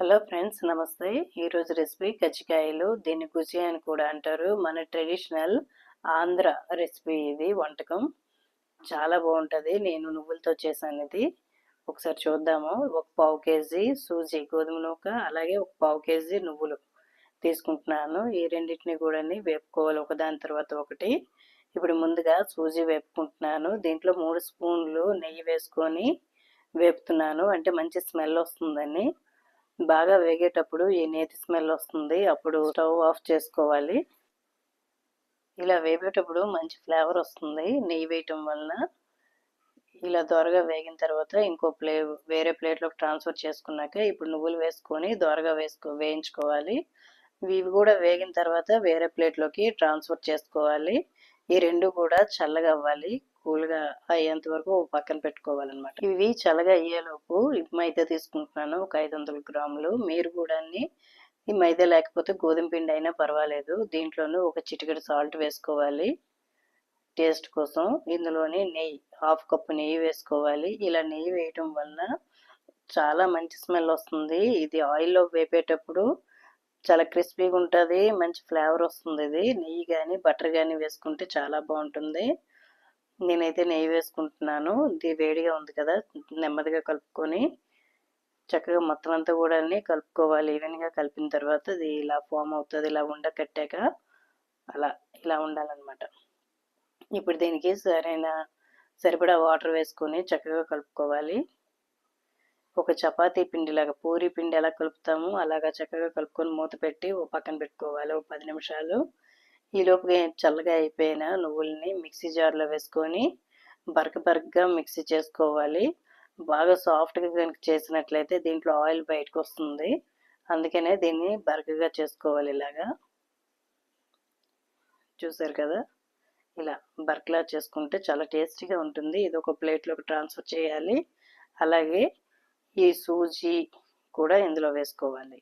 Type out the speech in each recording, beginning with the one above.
Hello friends నమస్తే. ఈరోజు recipe కజ్జికాయలు దీన్ని గుజి అని కూడా అంటారు. మన ట్రెడిషనల్ ఆంధ్ర రెసిపీ ఇది వంటకం. చాలా బాగుంటుంది. నేను నువ్వులతో చేశాను ఇది. ఒకసారి చూద్దాము. ఒక పావు కేజీ సూజీ గోధుమ నూక అలాగే ఒక పావు కేజీ నువ్వులు తీసుకుంటున్నాను. ఈ రెండింటిని కూడా వేపుకోవాలి. ఒకదాని తర్వాత ఒకటి. ఇప్పుడు ముందుగా సూజీ వేపుకుంటున్నాను. దీంట్లో మూడు స్పూన్లు నెయ్యి వేసుకొని వేపుతున్నాను. అంటే మంచి స్మెల్ వస్తుందని. బాగా వేగేటప్పుడు ఈ నేతి స్మెల్ వస్తుంది. అప్పుడు స్టవ్ ఆఫ్ చేసుకోవాలి. ఇలా వేపేటప్పుడు మంచి ఫ్లేవర్ వస్తుంది నెయ్యి వేయటం వలన. ఇలా త్వరగా వేగిన తర్వాత ఇంకో ప్లే వేరే ప్లేట్లోకి ట్రాన్స్ఫర్ చేసుకున్నాక ఇప్పుడు నువ్వులు వేసుకొని త్వరగా వేసుకో వేయించుకోవాలి. ఇవి కూడా వేగిన తర్వాత వేరే ప్లేట్లోకి ట్రాన్స్ఫర్ చేసుకోవాలి. ఈ రెండు కూడా చల్లగా అవ్వాలి. కూల్గా అయ్యేంత వరకు పక్కన పెట్టుకోవాలన్నమాట. ఇవి చల్లగా అయ్యేలోపు మైదా తీసుకుంటున్నాను. ఒక ఐదు వందల గ్రాములు. మీరు కూడా ఈ మైదా లేకపోతే గోధుమ పిండి అయినా పర్వాలేదు. దీంట్లోనూ ఒక చిటికెడు సాల్ట్ వేసుకోవాలి. టేస్ట్ కోసం ఇందులోని నెయ్యి హాఫ్ కప్పు నెయ్యి వేసుకోవాలి. ఇలా నెయ్యి వేయటం వల్ల చాలా మంచి స్మెల్ వస్తుంది. ఇది ఆయిల్లో వేపేటప్పుడు చాలా క్రిస్పీగా ఉంటుంది. మంచి ఫ్లేవర్ వస్తుంది ఇది. నెయ్యి కానీ బటర్ కానీ వేసుకుంటే చాలా బాగుంటుంది. నేనైతే నెయ్యి వేసుకుంటున్నాను. ఇది వేడిగా ఉంది కదా నెమ్మదిగా కలుపుకొని చక్కగా మొత్తం అంతా కూడా కలుపుకోవాలి. ఈవెన్గా కలిపిన తర్వాత ఇది ఇలా ఫామ్ అవుతుంది ఇలా ఉండ కట్టాక అలా ఇలా ఉండాలన్నమాట. ఇప్పుడు దీనికి సరైన సరిపడా వాటర్ వేసుకొని చక్కగా కలుపుకోవాలి. ఒక చపాతీ పిండిలాగా పూరి పిండి ఎలా కలుపుతాము అలాగా చక్కగా కలుపుకొని మూత పెట్టి ఓ పక్కన పెట్టుకోవాలి. ఓ పది నిమిషాలు ఈలోపుగా చల్లగా అయిపోయిన నువ్వుల్ని మిక్సీ జార్లో వేసుకొని బరక బరకగా మిక్సీ చేసుకోవాలి. బాగా సాఫ్ట్గా కనుక చేసినట్లయితే దీంట్లో ఆయిల్ బయటకు వస్తుంది అందుకనే దీన్ని బరకగా చేసుకోవాలి ఇలాగా. చూసారు కదా? ఇలా బర్క్లా చేసుకుంటే చాలా టేస్టీగా ఉంటుంది. ఇది ఒక ప్లేట్లోకి ట్రాన్స్ఫర్ చేయాలి. అలాగే ఈ సూజీ కూడా ఇందులో వేసుకోవాలి.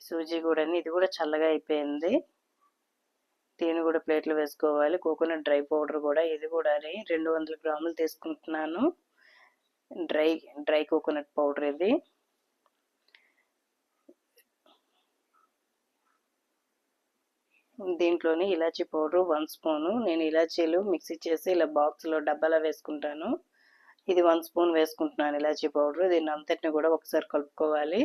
సూజీ కూడా ఇది కూడా చల్లగా అయిపోయింది. దీన్ని కూడా ప్లేట్లు వేసుకోవాలి. కోకోనట్ డ్రై పౌడర్ కూడా ఇది కూడా రెండు వందల గ్రాములు తీసుకుంటున్నాను. డ్రై డ్రై కోకోనట్ పౌడర్ ఇది. దీంట్లోని ఇలాచీ పౌడర్ వన్ స్పూను. నేను ఇలాచీలు మిక్సీ చేసి ఇలా బాక్స్లో డబ్బాలో వేసుకుంటాను. ఇది వన్ స్పూన్ వేసుకుంటున్నాను ఇలాచీ పౌడర్. దీన్ని అంతటిని కూడా ఒకసారి కలుపుకోవాలి.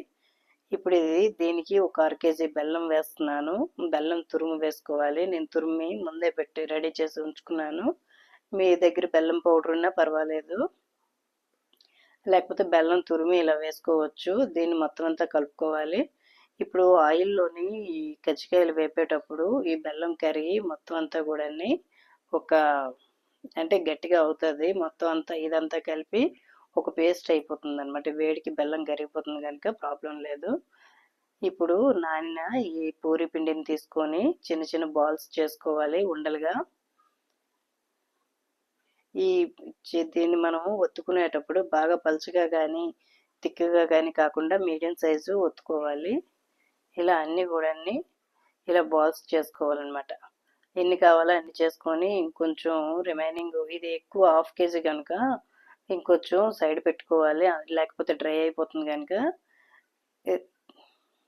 ఇప్పుడు ఇది దీనికి ఒక అర కేజీ బెల్లం వేస్తున్నాను. బెల్లం తురుము వేసుకోవాలి. నేను తురిమి ముందే పెట్టి రెడీ చేసి ఉంచుకున్నాను. మీ దగ్గర బెల్లం పౌడర్ ఉన్నా పర్వాలేదు. లేకపోతే బెల్లం తురిమి ఇలా వేసుకోవచ్చు. దీన్ని మొత్తం అంతా కలుపుకోవాలి. ఇప్పుడు ఆయిల్లోని ఈ కజ్జికాయలు వేపేటప్పుడు ఈ బెల్లం కరిగి మొత్తం అంతా కూడా ఒక అంటే గట్టిగా అవుతుంది. మొత్తం అంతా ఇదంతా కలిపి ఒక పేస్ట్ అయిపోతుంది అనమాట వేడికి బెల్లం కరిగిపోతుంది కనుక ప్రాబ్లం లేదు. ఇప్పుడు నాన్న ఈ పూరి పిండిని తీసుకొని చిన్న చిన్న బాల్స్ చేసుకోవాలి ఉండలుగా. ఈ దీన్ని మనము ఒత్తుకునేటప్పుడు బాగా పలుచగా కానీ తిక్కగా కానీ కాకుండా మీడియం సైజు ఒత్తుకోవాలి. ఇలా అన్నీ కూడా ఇలా బాల్స్ చేసుకోవాలన్నమాట. ఎన్ని కావాలో అన్ని చేసుకొని ఇంకొంచెం రిమైనింగ్ ఇది ఎక్కువ హాఫ్ కేజీ కనుక ఇంకొంచెం సైడ్ పెట్టుకోవాలి. లేకపోతే డ్రై అయిపోతుంది కనుక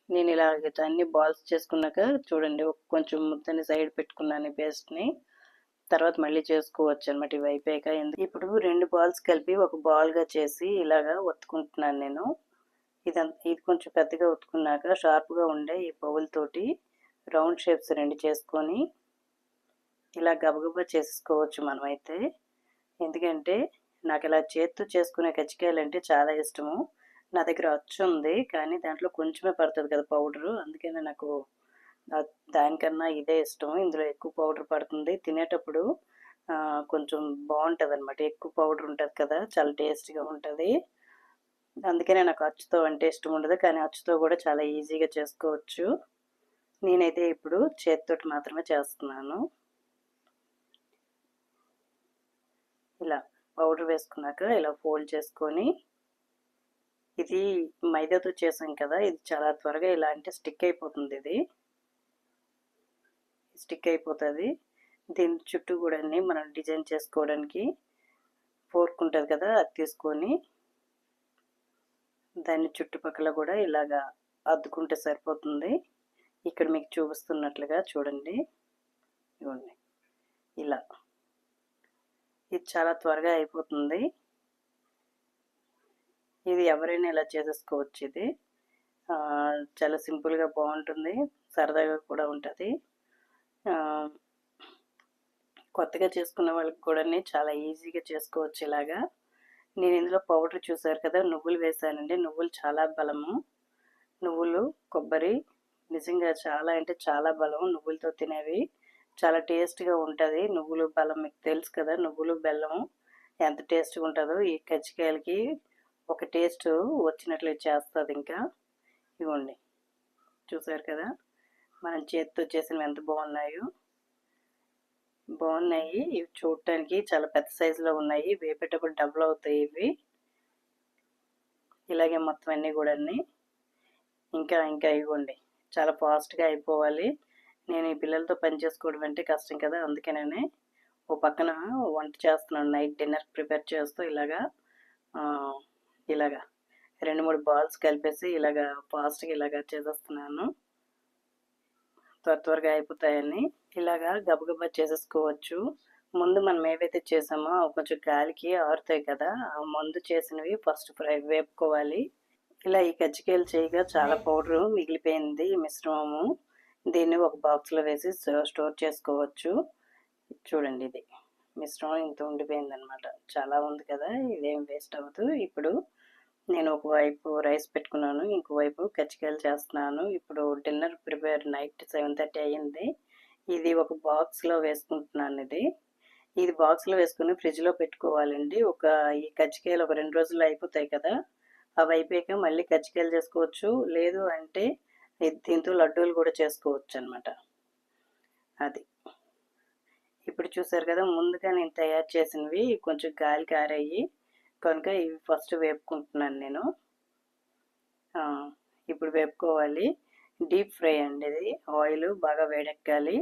నేను ఇలా అన్ని బాల్స్ చేసుకున్నాక చూడండి కొంచెం ముద్దని సైడ్ పెట్టుకున్నాను పేస్ట్ని. తర్వాత మళ్ళీ చేసుకోవచ్చు అనమాట ఇవి అయిపోయాక. ఇప్పుడు రెండు బాల్స్ కలిపి ఒక బాల్గా చేసి ఇలాగా ఒత్తుకుంటున్నాను నేను. ఇది ఇది కొంచెం పెద్దగా ఒత్తుకున్నాక షార్ప్గా ఉండే ఈ బౌల్తోటి రౌండ్ షేప్స్ రెండు చేసుకొని ఇలా గబగబా చేసుకోవచ్చు మనమైతే. ఎందుకంటే నాకు ఇలా చేత్తో చేసుకునే కచ్చికాయలు అంటే చాలా ఇష్టము. నా దగ్గర అచ్చు ఉంది కానీ దాంట్లో కొంచెమే పడుతుంది కదా పౌడరు. అందుకనే నాకు దానికన్నా ఇదే ఇష్టం. ఇందులో ఎక్కువ పౌడర్ పడుతుంది. తినేటప్పుడు కొంచెం బాగుంటుంది అనమాట ఎక్కువ పౌడర్ ఉంటుంది కదా చాలా టేస్ట్గా ఉంటుంది. అందుకనే నాకు అచ్చుతో అంటే ఇష్టం ఉండదు కానీ అచ్చుతో కూడా చాలా ఈజీగా చేసుకోవచ్చు. నేనైతే ఇప్పుడు చేతితోటి మాత్రమే చేస్తున్నాను ఇలా పౌడర్ వేసుకున్నాక ఇలా ఫోల్డ్ చేసుకొని ఇది మైదాతో చేసాం కదా ఇది చాలా త్వరగా ఇలా అంటే స్టిక్ అయిపోతుంది ఇది. స్టిక్ అయిపోతుంది. దీని చుట్టూ కూడా మనం డిజైన్ చేసుకోవడానికి ఫోర్క్ ఉంటుంది కదా అది తీసుకొని దాని చుట్టుపక్కల కూడా ఇలాగా అద్దుకుంటే సరిపోతుంది. ఇక్కడ మీకు చూపిస్తున్నట్లుగా చూడండి. ఇవ్వండి. ఇలా. ఇది చాలా త్వరగా అయిపోతుంది. ఇది ఎవరైనా ఇలా చేసేసుకోవచ్చు ఇది. చాలా సింపుల్గా బాగుంటుంది. సరదాగా కూడా ఉంటుంది. కొత్తగా చేసుకున్న వాళ్ళకి కూడా చాలా ఈజీగా చేసుకోవచ్చు ఇలాగా. నేను ఇందులో పౌడర్ చూసారు కదా నువ్వులు వేసానండి. నువ్వులు చాలా బలము. నువ్వులు కొబ్బరి నిజంగా చాలా అంటే చాలా బలం నువ్వులతో తినేవి. చాలా టేస్ట్గా ఉంటుంది. నువ్వులు బలం మీకు తెలుసు కదా నువ్వులు బెల్లం ఎంత టేస్ట్గా ఉంటుందో ఈ కజ్జికాయలకి ఒక టేస్ట్ వచ్చినట్లు చేస్తుంది ఇంకా. ఇవ్వండి. చూసారు కదా మనం చేతితో చేసినవి ఎంత బాగున్నాయో. బాగున్నాయి. ఇవి చూడటానికి చాలా పెద్ద సైజులో ఉన్నాయి. వేపేటప్పుడు డబుల్ అవుతాయి ఇవి. ఇలాగే మొత్తం అన్నీ కూడా ఇంకా ఇంకా ఇవ్వండి. చాలా ఫాస్ట్గా అయిపోవాలి. నేను ఈ పిల్లలతో పని చేసుకోవడం అంటే కష్టం కదా అందుకేనే ఓ పక్కన వంట చేస్తున్నాను. నైట్ డిన్నర్ ప్రిపేర్ చేస్తూ ఇలాగా ఇలాగా రెండు మూడు బాల్స్ కలిపేసి ఇలాగా ఫాస్ట్గా ఇలాగా చేసేస్తున్నాను. త్వర త్వరగా అయిపోతాయని ఇలాగా గబగబా చేసేసుకోవచ్చు. ముందు మనం ఏవైతే చేసామో కొంచెం గాలికి ఆరుతాయి కదా ఆ ముందు చేసినవి ఫస్ట్ ఫ్రై వేపుకోవాలి. ఇలా ఈ కజ్జికాయలు చేయగా చాలా పౌడర్ మిగిలిపోయింది ఈ మిశ్రమము. దీన్ని ఒక బాక్స్లో వేసి స్టోర్ చేసుకోవచ్చు. చూడండి ఇది. మిశ్రమం ఇంత ఉండిపోయిందనమాట చాలా ఉంది కదా ఇదేం వేస్ట్ అవ్వదు. ఇప్పుడు నేను ఒకవైపు రైస్ పెట్టుకున్నాను ఇంకోవైపు కచ్చికాయలు చేస్తున్నాను. ఇప్పుడు dinner prepare night seven thirty అయ్యింది. ఇది ఒక బాక్స్లో వేసుకుంటున్నాను ఇది. ఇది బాక్స్లో వేసుకుని ఫ్రిడ్జ్లో పెట్టుకోవాలండి. ఒక ఈ కచ్చికాయలు ఒక రెండు రోజులు అయిపోతాయి కదా. అవి అయిపోయాక మళ్ళీ కచ్చికాయలు చేసుకోవచ్చు. లేదు అంటే దీంతో లడ్డూలు కూడా చేసుకోవచ్చు అనమాట అది. ఇప్పుడు చూసారు కదా ముందుగా నేను తయారు చేసినవి కొంచెం గాలి కారయ్యి కనుక ఇవి ఫస్ట్ వేపుకుంటున్నాను నేను. ఇప్పుడు వేపుకోవాలి. డీప్ ఫ్రై అండి ఇది. ఆయిల్ బాగా వేడెక్కాలి.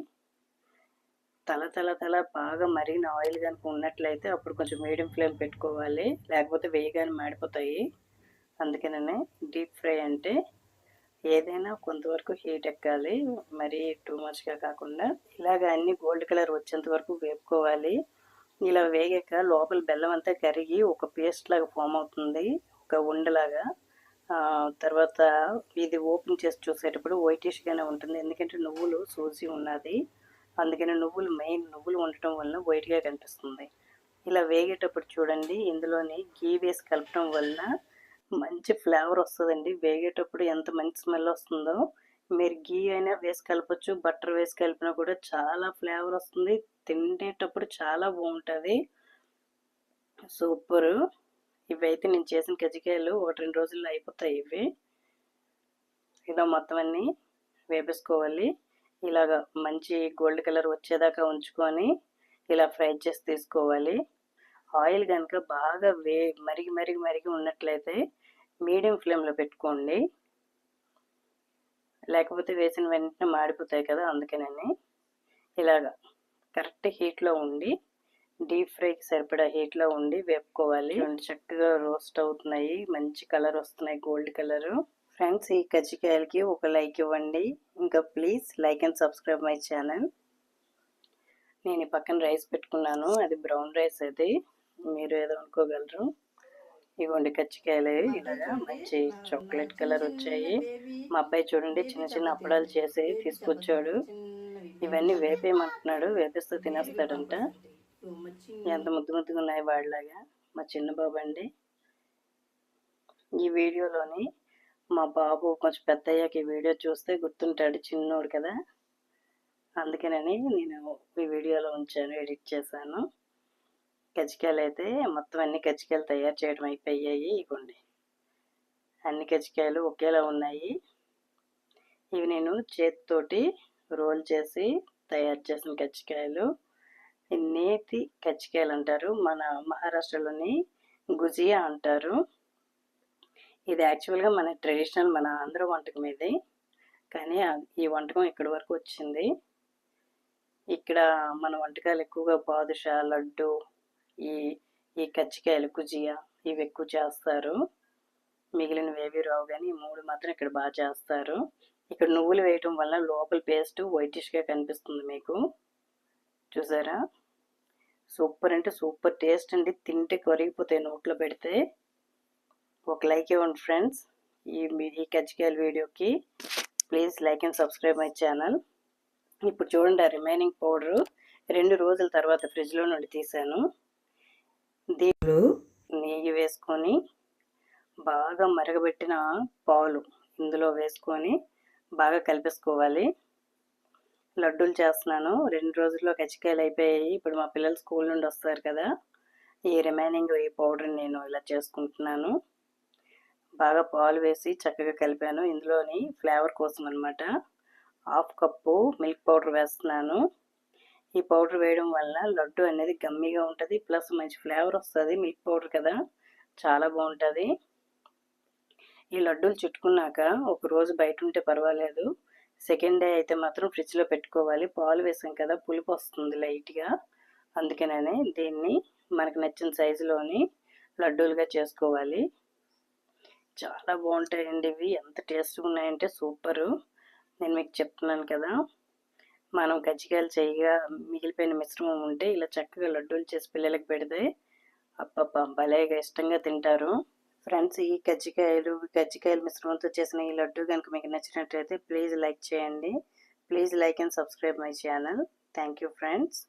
తల తల తల బాగా మరిగిన ఆయిల్ కనుక ఉన్నట్లయితే అప్పుడు కొంచెం మీడియం ఫ్లేమ్ పెట్టుకోవాలి. లేకపోతే వేయగానే మాడిపోతాయి. అందుకనే డీప్ ఫ్రై అంటే ఏదైనా కొంతవరకు హీట్ ఎక్కాలి. మరి టూ మచ్గా కాకుండా ఇలాగ అన్ని గోల్డ్ కలర్ వచ్చేంత వరకు వేపుకోవాలి. ఇలా వేగాక లోపల బెల్లం అంతా కరిగి ఒక పేస్ట్ లాగా ఫామ్ అవుతుంది. ఒక ఉండలాగా. తర్వాత ఇది ఓపెన్ చేసి చూసేటప్పుడు వైటిష్గానే ఉంటుంది. ఎందుకంటే నువ్వులు సూజీ ఉన్నది. అందుకని నువ్వులు మెయిన్ నువ్వులు ఉండటం వలన వైట్గా కనిపిస్తుంది. ఇలా వేగేటప్పుడు చూడండి. ఇందులోని గీ వేసి కలపడం వలన మంచి ఫ్లేవర్ వస్తుందండి. వేగేటప్పుడు ఎంత మంచి స్మెల్ వస్తుందో మీరు గీ అయినా వేసి కలపచ్చు బటర్ వేసి కలిపినా కూడా చాలా ఫ్లేవర్ వస్తుంది. తినేటప్పుడు చాలా బాగుంటుంది. సూపరు. ఇవైతే నేను చేసిన కజ్జికాయలు ఒకటి రెండు రోజుల్లో అయిపోతాయి ఇవి. ఇలా మొత్తం అన్నీ వేపేసుకోవాలి. ఇలాగ మంచి గోల్డ్ కలర్ వచ్చేదాకా ఉంచుకొని ఇలా ఫ్రై చేసి తీసుకోవాలి. ఆయిల్ కనుక బాగా వే మరిగి మరిగి మరిగి ఉన్నట్లయితే మీడియం ఫ్లేమ్లో పెట్టుకోండి. లేకపోతే వేసిన వెంటనే మాడిపోతాయి కదా అందుకనే ఇలాగా కరెక్ట్ హీట్లో ఉండి డీప్ ఫ్రైకి సరిపడా హీట్లో ఉండి వేపుకోవాలి. చక్కగా రోస్ట్ అవుతున్నాయి. మంచి కలర్ వస్తున్నాయి గోల్డ్ కలరు. ఫ్రెండ్స్ ఈ కజ్జికాయలకి ఒక లైక్ ఇవ్వండి. ఇంకా please like and subscribe my channel. నేను ఈ పక్కన రైస్ పెట్టుకున్నాను. అది బ్రౌన్ రైస్ అది. మీరు ఏదో అనుకోగలరు. ఇవ్వండి కచ్చికాయలు ఇలాగా మంచి చాక్లెట్ కలర్ వచ్చాయి. మా అబ్బాయి చూడండి చిన్న చిన్న అప్పడాలు చేసి తీసుకొచ్చాడు. ఇవన్నీ వేపేయమంటున్నాడు. వేపిస్తూ తినేస్తాడంట. ఎంత ముద్దు ముద్దుగా ఉన్నాయి వాళ్ళలాగా. మా చిన్న బాబు అండి ఈ వీడియోలోని మా బాబు కొంచెం పెద్ద అయ్యాక ఈ వీడియో చూస్తే గుర్తుంటాడు చిన్నోడు కదా. అందుకనని నేను ఈ వీడియోలో ఉంచాను ఎడిట్ చేశాను. కజ్జికాయలు అయితే మొత్తం అన్ని కజ్జికాయలు తయారు చేయడం అయిపోయాయి ఇవ్వండి అన్ని కజ్జికాయలు ఒకేలా ఉన్నాయి. ఇవి నేను చేతితోటి రోల్ చేసి తయారు చేసిన కజ్జికాయలు నేతి కజ్జికాయలు అంటారు. మన మహారాష్ట్రలోని గుజియా అంటారు. ఇది యాక్చువల్గా మన ట్రెడిషనల్ మన ఆంధ్ర వంటకం ఇది. కానీ ఈ వంటకం ఇక్కడి వరకు వచ్చింది. ఇక్కడ మన వంటకాలు ఎక్కువగా బాదుషా లడ్డు ఈ ఈ కజ్జికాయలు కుజియా ఇవి ఎక్కువ చేస్తారు. మిగిలినవి ఏవి రావు కానీ ఈ మూడు మాత్రం ఇక్కడ బాగా చేస్తారు. ఇక్కడ నువ్వులు వేయటం వల్ల లోపల పేస్ట్ వైటిష్గా కనిపిస్తుంది మీకు. చూసారా? సూపర్ అంటే సూపర్ టేస్ట్ అండి. తింటే కరిగిపోతాయి నోట్లో పెడితే. ఒక లైక్ ఇవ్వండి ఫ్రెండ్స్. ఈ మీ- ఈ కజ్జికాయల వీడియోకి please like and subscribe my channel. ఇప్పుడు చూడండి ఆ రిమైనింగ్ పౌడరు. రెండు రోజుల తర్వాత ఫ్రిడ్జ్లో నుండి తీసాను. దీంట్లో నెయ్యి వేసుకొని బాగా మరగబెట్టిన పాలు ఇందులో వేసుకొని బాగా కలిపేసుకోవాలి. లడ్డూలు చేస్తున్నాను. రెండు రోజుల్లో కచ్చికాయలు అయిపోయాయి. ఇప్పుడు మా పిల్లలు స్కూల్ నుండి వస్తారు కదా. ఈ రిమైనింగ్ ఈ పౌడర్ నేను ఇలా చేసుకుంటున్నాను. బాగా పాలు వేసి చక్కగా కలిపాను. ఇందులోని ఫ్లేవర్ కోసం అనమాట హాఫ్ కప్పు మిల్క్ పౌడర్ వేస్తున్నాను. ఈ పౌడర్ వేయడం వల్ల లడ్డు అనేది గమ్మిగా ఉంటుంది. ప్లస్ మంచి ఫ్లేవర్ వస్తుంది. మిల్క్ పౌడర్ కదా. చాలా బాగుంటుంది. ఈ లడ్డూలు చుట్టుకున్నాక ఒక రోజు బయట ఉంటే పర్వాలేదు. సెకండ్ డే అయితే మాత్రం ఫ్రిడ్జ్లో పెట్టుకోవాలి. పాలు వేసాం కదా. పులుపు వస్తుంది లైట్గా అందుకనే దీన్ని మనకు నచ్చిన సైజులోని లడ్డూలుగా చేసుకోవాలి. చాలా బాగుంటాయండి ఇవి. ఎంత టేస్ట్గా ఉన్నాయంటే సూపరు. నేను మీకు చెప్తున్నాను కదా. మనం కజ్జికాయలు చేయగా మిగిలిపోయిన మిశ్రమం ఉంటే ఇలా చక్కగా లడ్డూలు చేసి పిల్లలకి పెడితే అప్పప్ప భలేగా ఇష్టంగా తింటారు. ఫ్రెండ్స్ ఈ కజ్జికాయలు కజ్జికాయల మిశ్రమంతో చేసిన ఈ లడ్డు కనుక మీకు నచ్చినట్లయితే ప్లీజ్ లైక్ చేయండి. Please like and subscribe my channel. Thank you friends.